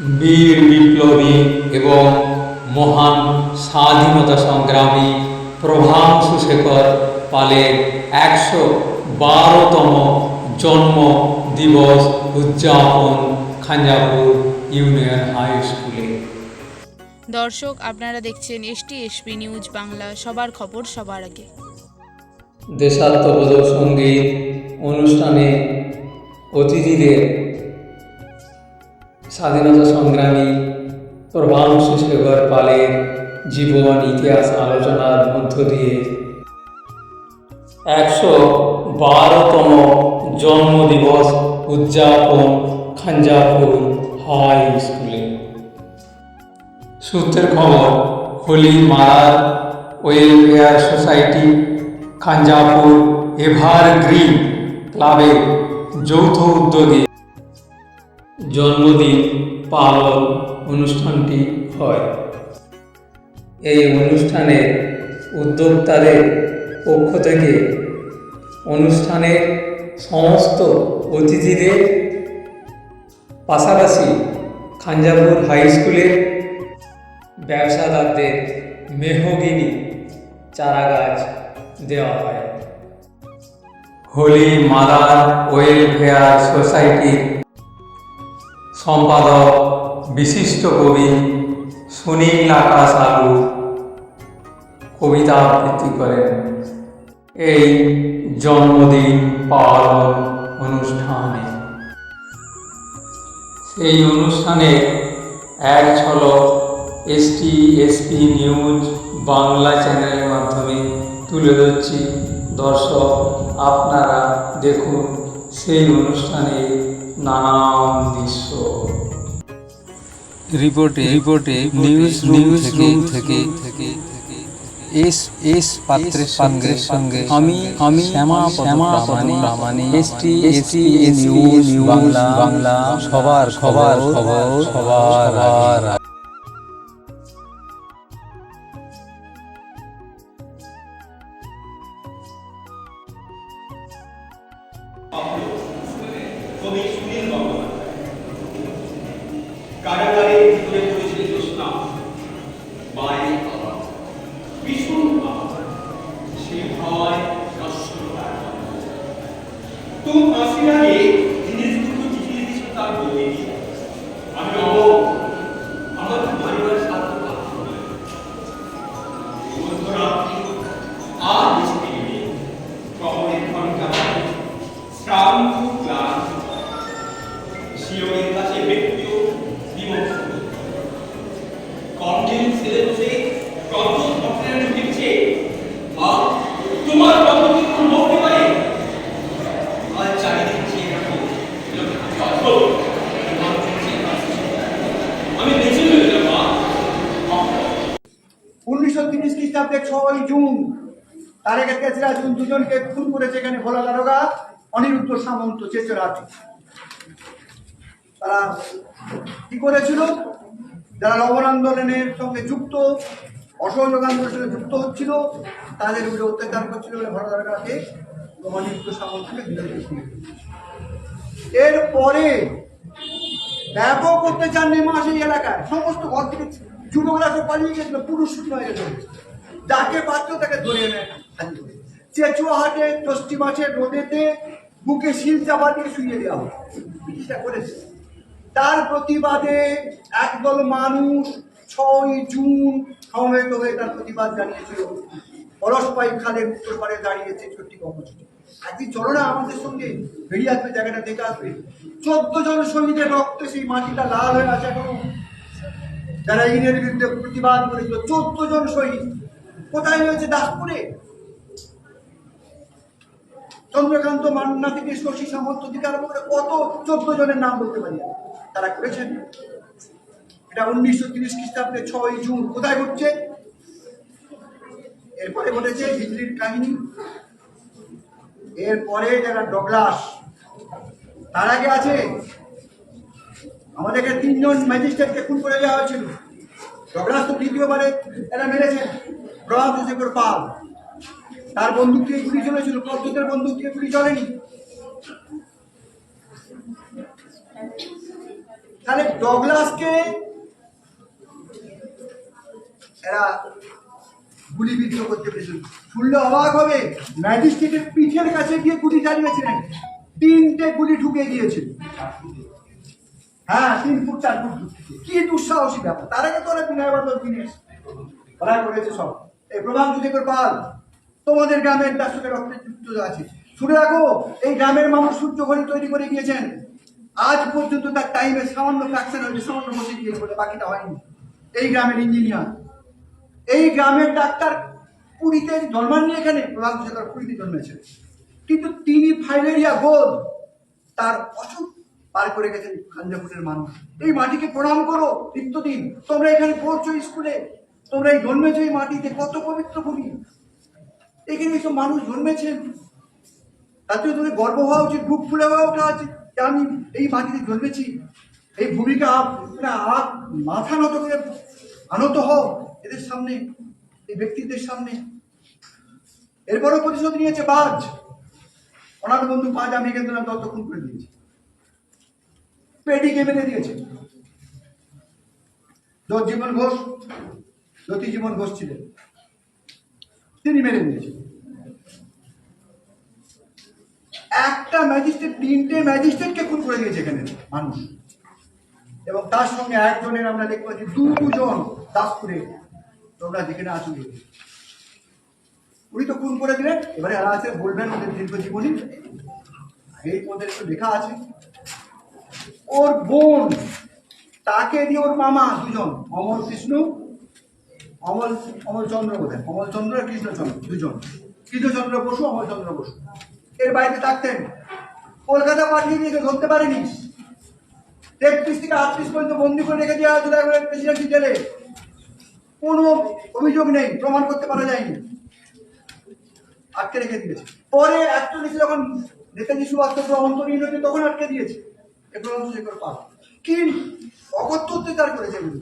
বীর বিপ্লবী এবং মহান স্বাধীনতা সংগ্রামী প্রভাংশু শেখর পালের একশো বারোতম জন্ম দিবস উদযাপন খাঞ্জাপুর ইউনিয়ন হাই স্কুলে। দর্শক আপনারা দেখছেন এসটি এসপি নিউজ বাংলা। সবার খবর সবার আগে। দেশাত্মবোধক সংগীত অনুষ্ঠানে অতিথিদের স্বাধীনতা সংগ্রামী প্রভাংশু শেখর পালের জীবন, ইতিহাস, আলোচনার মধ্য দিয়ে। একশো বারোতম জন্মদিবস উদযাপন খাঞ্জাপুর হাই স্কুলে। সূত্রের খবর, হোলি, মারার ওয়েলফেয়ার সোসাইটি খাঞ্জাপুর এভারগ্রিন ক্লাবের যৌথ উদ্যোগে জন্মদিন পালন অনুষ্ঠানটি হয়। এই অনুষ্ঠানে উদ্যোক্তাদের পক্ষ থেকে অনুষ্ঠানের সমস্ত অতিথিদের পাশাপাশি খাঞ্জাপুর হাই স্কুলের ব্যবসাদারদের মেহগিনি চারাগাছ দেওয়া হয়। হোলি, মাদার, ওয়েলফেয়ার সোসাইটির সম্পাদক, বিশিষ্ট কবি সুনীল আকাশ আলু কবিতা আবৃত্তি করেন। এই জন্মদিন পালন অনুষ্ঠানে। সেই অনুষ্ঠানে এক ঝলক এসটি এসপি নিউজ বাংলা চ্যানেলের মাধ্যমে তুলে ধরছি। দর্শক, আপনারা দেখুন সেই অনুষ্ঠানে নানান দৃশ্য। রিপোর্টে রিপোর্টে নিউজ নিউজ রুম থেকে থেকে এস এস পাত্রের সঙ্গে সঙ্গে আমি আমি Shyama Shyama Pramanik ST ST news Bangla Bangla সবার সবার খবর সবার সবার কবি সুনীল গঙ্গোপাধ্যায় কন্টেন্ট ছেড়ে বসে কত স্বপ্নের মা, তোমার কত কি খুব হতে পারে আজ চারিদিক চেয়ে রাখো। অদ্ভুত তোমার চোখে ভাসছে। আমি মা। উনিশশো তিরিশ খ্রিস্টাব্দে ছয় জুন তারেকের কেসরা জুন দুজনকে খুন করেছে এখানে ভোলা দারোগা, অনিরুদ্ধ সামন্ত চেচরাজ তারা কি করেছিল? যারা লবণ আন্দোলনের সঙ্গে যুক্ত, অসহযোগ আন্দোলনের সঙ্গে যুক্ত হচ্ছিল, তাদের উপরে অত্যাচার করছিল বলে দারোগাকে অনিরুদ্ধ সামন্তকে বিদায় এরপরে ব্যাপক অত্যাচার নেমে আসে এই এলাকায়। সমস্ত ঘর থেকে যুবকরা সব পালিয়ে গেছিল, পুরুষ শূন্য হয়ে গেছিল যাকে পাচ্ছ তাকে ধরে করে। চেচুয়াহাটে, ষষ্ঠী মাসের রোদেতে বুকে শিল চাপা দিয়ে শুয়ে দেওয়া হয় ব্রিটিশরা করেছে। তার প্রতিবাদে একদল মানুষ ছয় জুন সমবেত হয়ে তার প্রতিবাদ জানিয়েছিল। পরশপাই খালের উত্তর পারে দাঁড়িয়েছে ছোট্টি কর্মসূচি। একদিন চলো না আমাদের সঙ্গে, বেরিয়ে আসবে জায়গাটা, দেখে আসবে। চোদ্দ জন শহীদের রক্তে সেই মাটিটা লাল হয়ে আছে এখনও। যারা ইনের বিরুদ্ধে প্রতিবাদ করেছিল, চোদ্দ জন শহীদ। কোথায় হয়েছে দাসপুরে? চন্দ্রকান্ত মান্না থেকে শশী সামন্ত আরম্ভ করে কত চোদ্দ জনের নাম বলতে পারি তারা করেছেন। এটা উনিশশো তিরিশ খ্রিস্টাব্দে ছয় জুন কোথায় ঘটছে? এরপরে ঘটেছে হিজড়ির কাহিনী। এরপরে যারা ডগলাস, তার আগে আছে। আমাদেরকে তিনজন ম্যাজিস্ট্রেটকে খুন করে দেওয়া হয়েছিল। ডগলাস তো দ্বিতীয়বারে এরা মেরেছেন প্রভাব পাল। তার বন্দুক দিয়ে গুলি চলেছিল পদ্মতের বন্দুক দিয়ে গুলি চলেনি তাহলে ডগলাসকে এরা গুলিবিদ্ধ করতে পেরেছিল। শুনলে অবাক হবে, ম্যাজিস্ট্রেটের পিঠের কাছে গিয়ে গুলি চালিয়েছিলেন। তিনটে গুলি ঢুকে গিয়েছে হ্যাঁ তিন ফুট, চার ফুট কি দুঃসাহসী ব্যাপার। তার আগে তো ওরা বিনয় বাদল কিনে করেছে সব। এই প্রধান দুদিকের পাল তোমাদের গ্রামের তার সঙ্গে রক্তের যুক্ত আছে। শুনে রাখো, এই গ্রামের মানুষ সূর্য ঘড়ি তৈরি করে গিয়েছেন আজ পর্যন্ত তার টাইমে সামান্য ফ্র্যাকশন হয়েছে সামান্য বসে গিয়েছে বলে বাকিটা হয়নি। এই গ্রামের ইঞ্জিনিয়ার এই গ্রামের ডাক্তার পুরীতে জন্মাননি এখানে প্রধান সরকার পুরীতে জন্মেছেন। কিন্তু তিনি ফাইলেরিয়া গোদ তার অসুখ পার করে গেছেন খাঞ্জাপুরের মানুষ। এই মাটিকে প্রণাম করো, নিত্যদিন। তোমরা এখানে পড়ছো স্কুলে, তোমরা এই জন্মেছো এই মাটিতে, কত পবিত্র ভূমি। এখানে এইসব মানুষ জন্মেছেন। তাতে তোদের গর্ব হওয়া উচিত, বুক ফুলে হওয়া ওঠা আছে যে আমি এই মাটিতে জন্মেছি। এই ভূমিকা আপ- মাথা নত করে আনত হও এদের সামনে, এই ব্যক্তিদের সামনে। এরপরও প্রতিশোধ নিয়েছে বাজ। ওনার বন্ধু পাঁচ আমি কিন্তু দত্ত খুন করে দিয়েছে। পেটিকে মেরে দিয়েছে। জীবন ঘোষ জ্যোতি জীবন ঘোষ ছিলেন। তিনি মেরে দিয়েছেন। একটা ম্যাজিস্ট্রেট, তিনটে ম্যাজিস্ট্রেটকে খুন করে দিয়েছে এখানে মানুষ। এবং তার সঙ্গে একজনের আমরা দেখতে পাচ্ছি দু দুজন দাসপুরে তোমরা যেখানে আসুন উনি তো খুন করে দিলেন, এবারে এরা আছে বলবেন ওদের দীর্ঘ জীবনী। এই ওদের একটু লেখা আছে, ওর বোন, তাকে দিয়ে ওর মামা দুজন, অমল কৃষ্ণ, অমল অমলচন্দ্র বোধ হয় অমলচন্দ্র আর কৃষ্ণচন্দ্র, দুজন। কৃষ্ণচন্দ্র বসু অমলচন্দ্র বসু। এর বাড়িতে থাকতেন। কলকাতা পাঠিয়ে দিয়েছে ধরতে পারেনি। তেত্রিশ থেকে আটত্রিশ পর্যন্ত বন্দি করে রেখে দেওয়া হয়েছিল একবারে প্রেসিডেন্সি জেলে। কোনো অভিযোগ নেই, প্রমাণ করতে পারা যায়নি। আটকে রেখে দিয়েছে। পরে একচল্লিশে যখন নেতাজি সুভাষচন্দ্র অন্তরীণ হয়েছে, তখন আটকে দিয়েছে। এ প্রধান শেখর পাল কি অগত্য অত্যাচার করেছে। এগুলো।